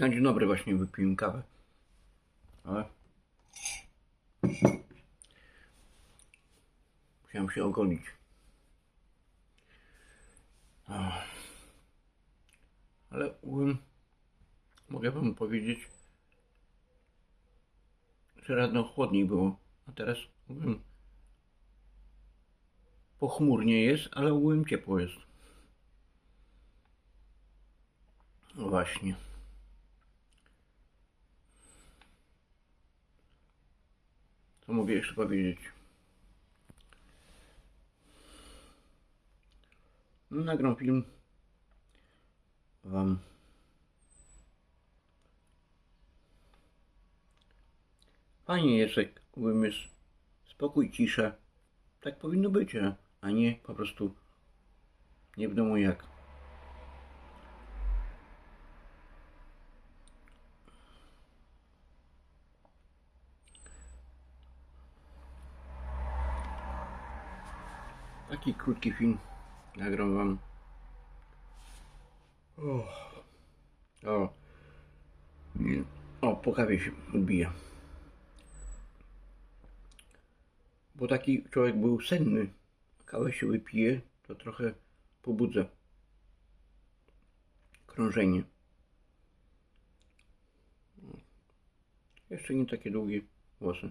Na dzień dobry właśnie wypiłem kawę. Ale... Musiałem się ogolić. Ale um, mogę wam powiedzieć, że rano chłodniej było, a teraz um, pochmurnie jest, ale um, ciepło jest. No Właśnie. Mogę jeszcze powiedzieć? No, nagram film wam. Jest, jak umysł, spokój, cisza. Tak powinno być, a nie po prostu nie wiadomo jak. Taki krótki film nagram wam. O, o, o po kawie się odbija. Bo taki człowiek był senny. Kawę się wypije, to trochę pobudza krążenie. Jeszcze nie takie długie włosy.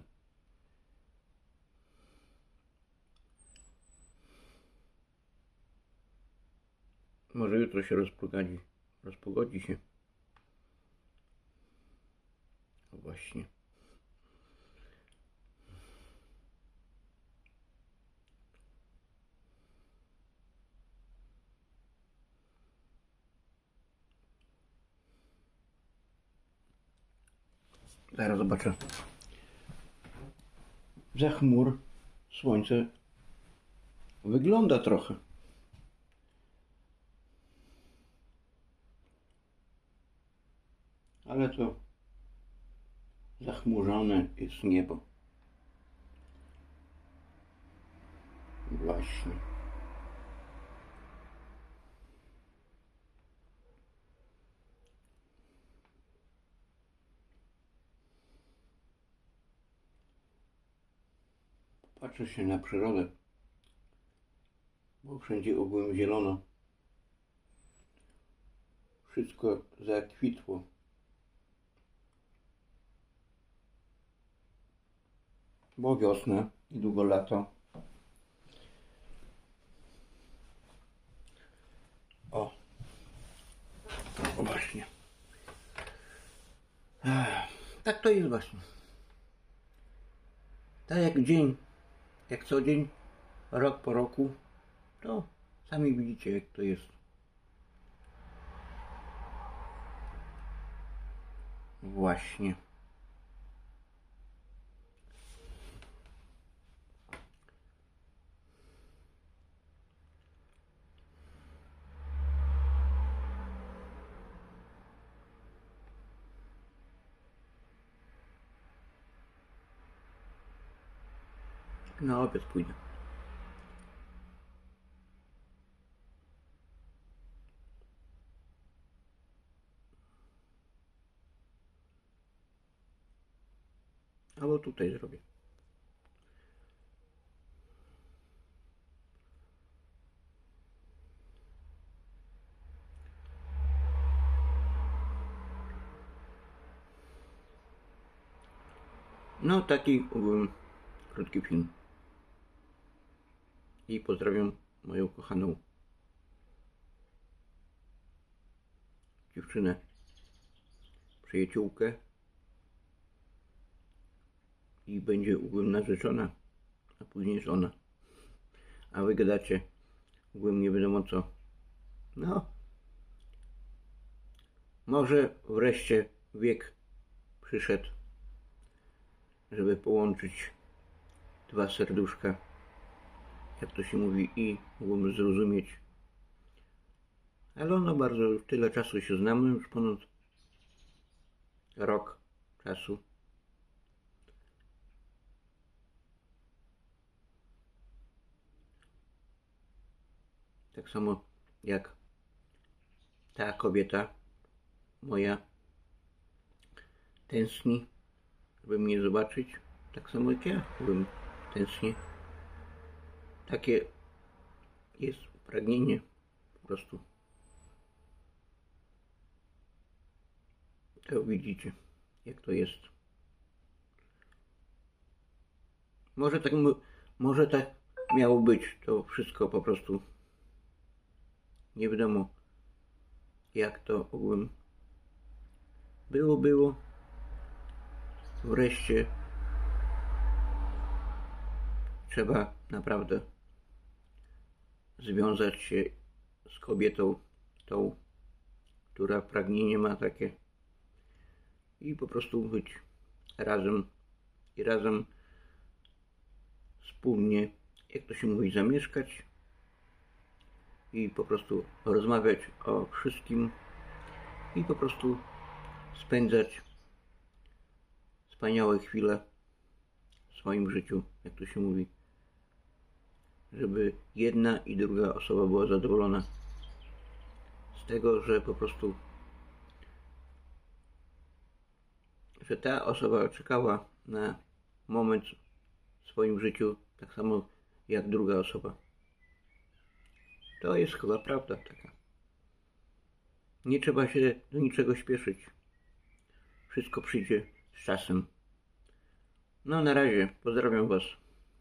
Może jutro się rozpogodzi. Rozpogodzi się. O właśnie. Zaraz zobaczę. Za chmur słońce wygląda trochę. Ale to zachmurzone jest niebo. Właśnie. Patrzę się na przyrodę, bo wszędzie ogółem zielono. Wszystko zakwitło. Bo wiosna, niedługo lato. O. O właśnie. Tak to jest właśnie. Tak jak dzień, jak co dzień, rok po roku, to sami widzicie jak to jest. Właśnie. Na obiad pójdę. Albo tutaj zrobię. No, taki um, krótki film. I pozdrawiam moją kochaną dziewczynę, przyjaciółkę i będzie ugłem narzeczona, a później żona. A wy gadacie ugłem nie wiadomo co. No, może wreszcie wiek przyszedł, żeby połączyć dwa serduszka jak to się mówi, i mogłem zrozumieć. Ale ono bardzo, już tyle czasu się znamy, już ponad rok czasu. Tak samo jak ta kobieta, moja tęskni, żeby mnie zobaczyć, tak samo jak ja bym tęsknię. Takie jest pragnienie po prostu. To widzicie, jak to jest. Może tak, może tak miało być. To wszystko po prostu nie wiadomo, jak to ogółem było, było. Wreszcie trzeba naprawdę związać się z kobietą, tą, która pragnienie ma takie i po prostu być razem i razem wspólnie, jak to się mówi, zamieszkać i po prostu rozmawiać o wszystkim i po prostu spędzać wspaniałe chwile w swoim życiu, jak to się mówi, żeby jedna i druga osoba była zadowolona z tego, że po prostu że ta osoba czekała na moment w swoim życiu tak samo jak druga osoba. To jest chyba prawda taka. Nie trzeba się do niczego śpieszyć. Wszystko przyjdzie z czasem. No na razie, pozdrawiam Was.